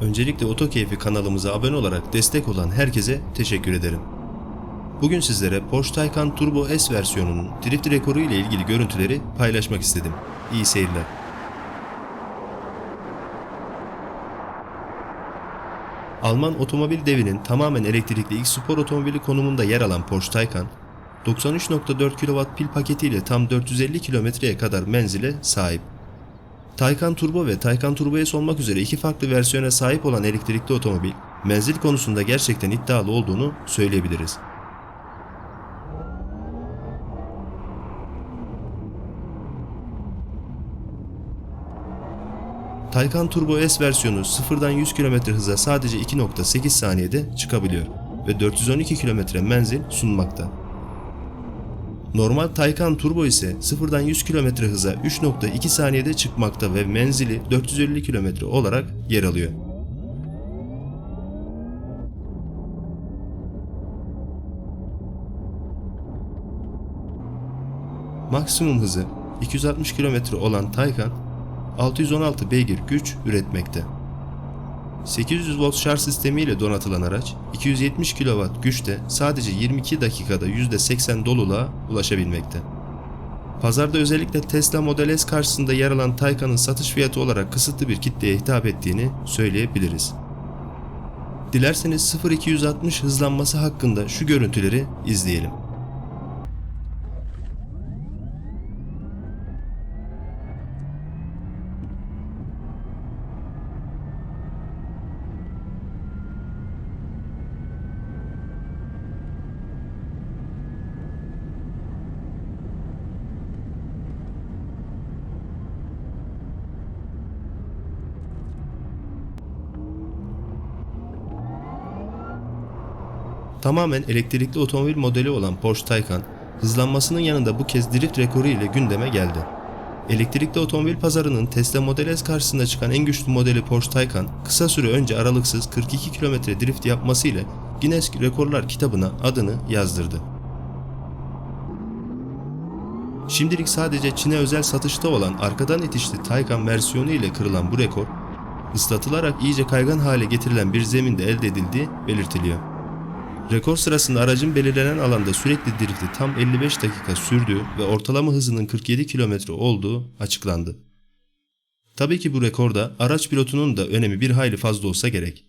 Öncelikle Otokeyfi kanalımıza abone olarak destek olan herkese teşekkür ederim. Bugün sizlere Porsche Taycan Turbo S versiyonunun drift rekoru ile ilgili görüntüleri paylaşmak istedim. İyi seyirler. Alman otomobil devinin tamamen elektrikli ilk spor otomobili konumunda yer alan Porsche Taycan, 93.4 kW pil paketiyle tam 450 kilometreye kadar menzile sahip. Taycan Turbo ve Taycan Turbo S olmak üzere iki farklı versiyona sahip olan elektrikli otomobil, menzil konusunda gerçekten iddialı olduğunu söyleyebiliriz. Taycan Turbo S versiyonu sıfırdan 100 km hıza sadece 2.8 saniyede çıkabiliyor ve 412 km menzil sunmakta. Normal Taycan Turbo ise sıfırdan 100 km hıza 3.2 saniyede çıkmakta ve menzili 450 km olarak yer alıyor. Maksimum hızı 260 km olan Taycan 616 beygir güç üretmekte. 800 volt şarj sistemiyle donatılan araç 270 kW güçte sadece 22 dakikada %80 doluluğa ulaşabilmekte. Pazarda özellikle Tesla Model S karşısında yer alan Taycan'ın satış fiyatı olarak kısıtlı bir kitleye hitap ettiğini söyleyebiliriz. Dilerseniz 0260 hızlanması hakkında şu görüntüleri izleyelim. Tamamen elektrikli otomobil modeli olan Porsche Taycan, hızlanmasının yanında bu kez drift rekoru ile gündeme geldi. Elektrikli otomobil pazarının Tesla Model S karşısında çıkan en güçlü modeli Porsche Taycan, kısa süre önce aralıksız 42 km drift yapmasıyla Guinness Rekorlar kitabına adını yazdırdı. Şimdilik sadece Çin'e özel satışta olan arkadan itişli Taycan versiyonu ile kırılan bu rekor, ıslatılarak iyice kaygan hale getirilen bir zeminde elde edildiği belirtiliyor. Rekor sırasında aracın belirlenen alanda sürekli drifti tam 55 dakika sürdüğü ve ortalama hızının 47 km olduğu açıklandı. Tabii ki bu rekorda araç pilotunun da önemi bir hayli fazla olsa gerek.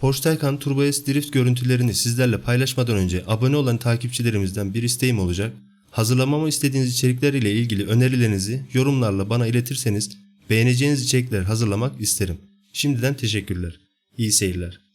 Porsche Taycan Turbo S drift görüntülerini sizlerle paylaşmadan önce abone olan takipçilerimizden bir isteğim olacak. Hazırlamamı istediğiniz içerikler ile ilgili önerilerinizi yorumlarla bana iletirseniz beğeneceğiniz içerikler hazırlamak isterim. Şimdiden teşekkürler. İyi seyirler.